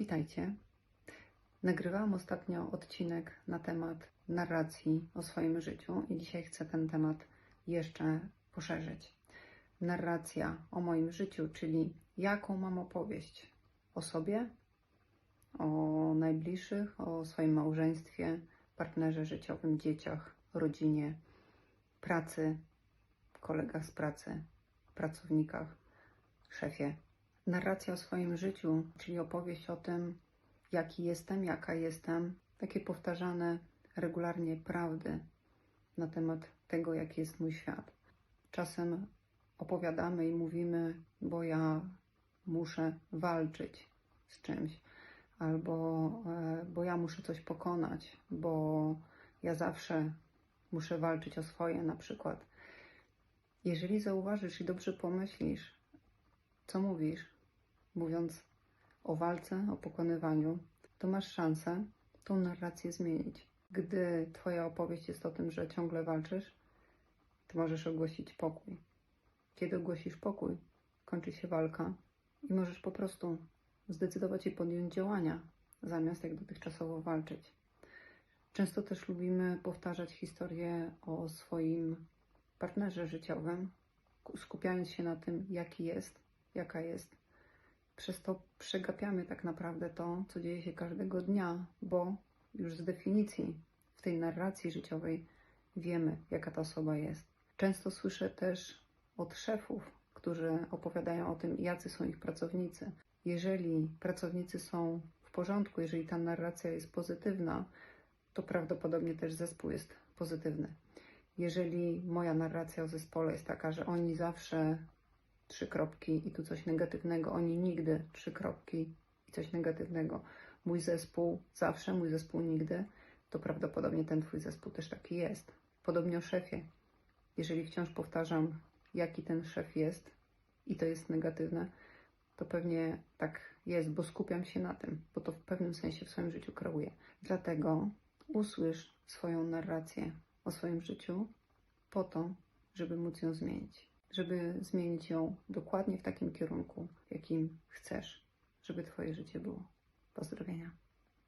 Witajcie. Nagrywałam ostatnio odcinek na temat narracji o swoim życiu i dzisiaj chcę ten temat jeszcze poszerzyć. Narracja o moim życiu, czyli jaką mam opowieść o sobie, o najbliższych, o swoim małżeństwie, partnerze życiowym, dzieciach, rodzinie, pracy, kolegach z pracy, pracownikach, szefie. Narracja o swoim życiu, czyli opowieść o tym, jaki jestem, jaka jestem, takie powtarzane regularnie prawdy na temat tego, jaki jest mój świat. Czasem opowiadamy i mówimy, bo ja muszę walczyć z czymś, albo e, bo ja muszę coś pokonać, bo ja zawsze muszę walczyć o swoje na przykład. Jeżeli zauważysz i dobrze pomyślisz, co mówisz, mówiąc o walce, o pokonywaniu, to masz szansę tą narrację zmienić. Gdy Twoja opowieść jest o tym, że ciągle walczysz, to możesz ogłosić pokój. Kiedy ogłosisz pokój, kończy się walka i możesz po prostu zdecydować i podjąć działania, zamiast jak dotychczasowo walczyć. Często też lubimy powtarzać historię o swoim partnerze życiowym, skupiając się na tym, jaki jest, jaka jest. Przez to przegapiamy tak naprawdę to, co dzieje się każdego dnia, bo już z definicji w tej narracji życiowej wiemy, jaka ta osoba jest. Często słyszę też od szefów, którzy opowiadają o tym, jacy są ich pracownicy. Jeżeli pracownicy są w porządku, jeżeli ta narracja jest pozytywna, to prawdopodobnie też zespół jest pozytywny. Jeżeli moja narracja o zespole jest taka, że oni zawsze trzy kropki i tu coś negatywnego, oni nigdy trzy kropki i coś negatywnego, mój zespół zawsze, mój zespół nigdy, to prawdopodobnie ten twój zespół też taki jest. Podobnie o szefie. Jeżeli wciąż powtarzam, jaki ten szef jest i to jest negatywne, to pewnie tak jest, bo skupiam się na tym, bo to w pewnym sensie w swoim życiu kreuję. Dlatego usłysz swoją narrację o swoim życiu po to, żeby móc ją zmienić. Żeby zmienić ją dokładnie w takim kierunku, jakim chcesz, żeby Twoje życie było. Pozdrowienia.